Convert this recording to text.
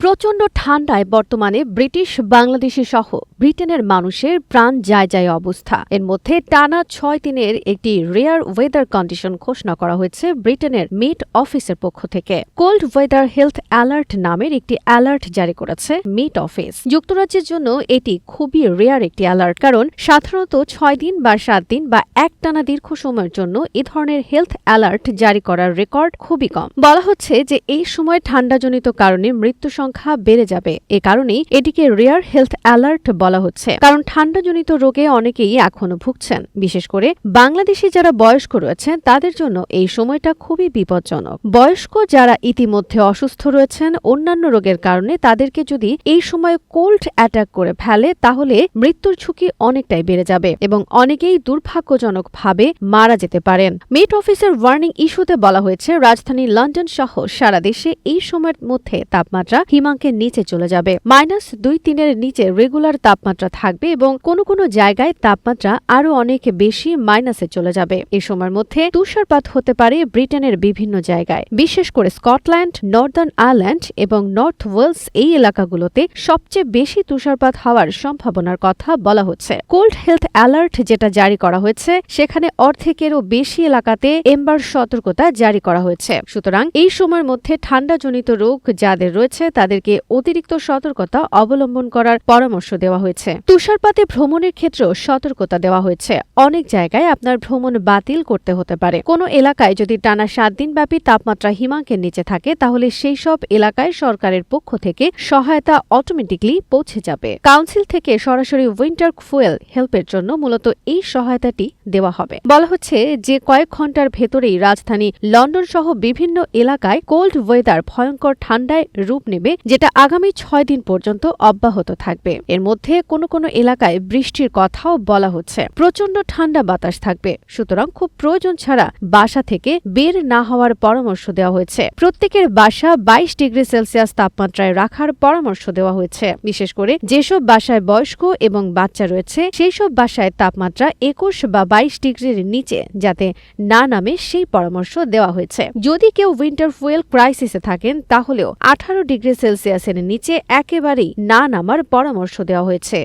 প্রচণ্ড ঠান্ডায় বর্তমানে ব্রিটিশ বাংলাদেশি সহ ব্রিটেনের মানুষের প্রাণ যায় যায় অবস্থা। এর মধ্যে টানা ছয় দিনের একটি রেয়ার ওয়েদার কন্ডিশন ঘোষণা করা হয়েছে ব্রিটেনের মিট অফিসের পক্ষ থেকে। কোল্ড ওয়েদার হেলথ অ্যালার্ট নামের একটি অ্যালার্ট জারি করেছে মিট অফিস। যুক্তরাজ্যের জন্য এটি খুবই রেয়ার একটি অ্যালার্ট, কারণ সাধারণত ছয় দিন বা সাত দিন বা এক টানা দীর্ঘ সময়ের জন্য এ ধরনের হেলথ অ্যালার্ট জারি করার রেকর্ড খুবই কম। বলা হচ্ছে যে এই সময় ঠান্ডাজনিত কারণে মৃত্যু সংখ্যা বেড়ে যাবে। এ কারণেই এটিকে রেয়ার হেলথ অ্যালার্ট বলা হচ্ছে। কারণ ঠান্ডাজনিত রোগে অনেকেই এখনও ভুগছেন। বিশেষ করে বাংলাদেশি যারা বয়স্ক রয়েছেন, তাদের জন্য এই সময়টা খুবই বিপজ্জনক। বয়স্ক যারা ইতিমধ্যে অসুস্থ রয়েছেন, অন্যান্য রোগের কারণে তাদেরকে যদি এই সময় কোল্ড অ্যাটাক করে ফেলে, তাহলে মৃত্যুর ঝুঁকি অনেকটাই বেড়ে যাবে এবং অনেকেই দুর্ভাগ্যজনকভাবে মারা যেতে পারেন। মিট অফিসের ওয়ার্নিং ইস্যুতে বলা হয়েছে, রাজধানী লন্ডন সহ সারা দেশে এই সময়ের মধ্যে তাপমাত্রা হিমাঙ্কের নিচে চলে যাবে। মাইনাস দুই তিনের নিচে রেগুলার তাপমাত্রা থাকবে এবং কোনো কোনো জায়গায় তাপমাত্রা আরও অনেক বেশি মাইনাসে চলে যাবে। এই সময়ের মধ্যে তুষারপাত হতে পারে ব্রিটেনের বিভিন্ন জায়গায়। বিশেষ করে স্কটল্যান্ড, নর্দার্ন আয়ারল্যান্ড এবং নর্থ ওয়েলস এই এলাকাগুলোতে সবচেয়ে বেশি তুষারপাত হওয়ার সম্ভাবনার কথা বলা হচ্ছে। কোল্ড হেলথ অ্যালার্ট যেটা জারি করা হয়েছে, সেখানে অর্ধেকেরও বেশি এলাকাতে এম্বার সতর্কতা জারি করা হয়েছে। সুতরাং এই সময়ের মধ্যে ঠান্ডাজনিত রোগ যাদের রয়েছে তাদেরকে অতিরিক্ত সতর্কতা অবলম্বন করার পরামর্শ দেওয়া হয়েছে। তুষারপাতে ভ্রমণের ক্ষেত্রেও সতর্কতা দেওয়া হয়েছে। অনেক জায়গায় আপনার ভ্রমণ বাতিল করতে হতে পারে। কোনো এলাকায় যদি টানা সাত দিনব্যাপী তাপমাত্রা হিমাঙ্কের নিচে থাকে, তাহলে সেই সব এলাকায় সরকারের পক্ষ থেকে সহায়তা অটোমেটিকলি পৌঁছে যাবে। কাউন্সিল থেকে সরাসরি উইন্টার ফুয়েল হেল্পের জন্য মূলত এই সহায়তাটি দেওয়া হবে। বলা হচ্ছে যে কয়েক ঘণ্টার ভেতরেই রাজধানী লন্ডন সহ বিভিন্ন এলাকায় কোল্ড ওয়েদার ভয়ঙ্কর ঠান্ডায় রূপ নেবে যেটা আগামী ছয় দিন পর্যন্ত অব্যাহত থাকবে। এর মধ্যে কোনো কোনো এলাকায় বৃষ্টির কথাও বলা হচ্ছে। প্রচণ্ড ঠান্ডা বাতাস থাকবে। সুতরাং খুব প্রয়োজন ছাড়া বাসা থেকে বের না হওয়ার পরামর্শ দেওয়া হয়েছে। প্রত্যেকের বাসা বাইশ ডিগ্রি সেলসিয়াস তাপমাত্রায় রাখার পরামর্শ দেওয়া হয়েছে। বিশেষ করে যেসব বাসায় বয়স্ক এবং বাচ্চা রয়েছে সেই সব বাসায় তাপমাত্রা একুশ বা বাইশ ডিগ্রির নিচে, যাতে না নামে সেই পরামর্শ দেওয়া হয়েছে। যদি কেউ উইন্টার ফুয়েল ক্রাইসিসে থাকেন, তাহলেও আঠারো ডিগ্রি সেলসিয়াসের নিচে একেবারেই না নামার পরামর্শ দেওয়া হয়েছে।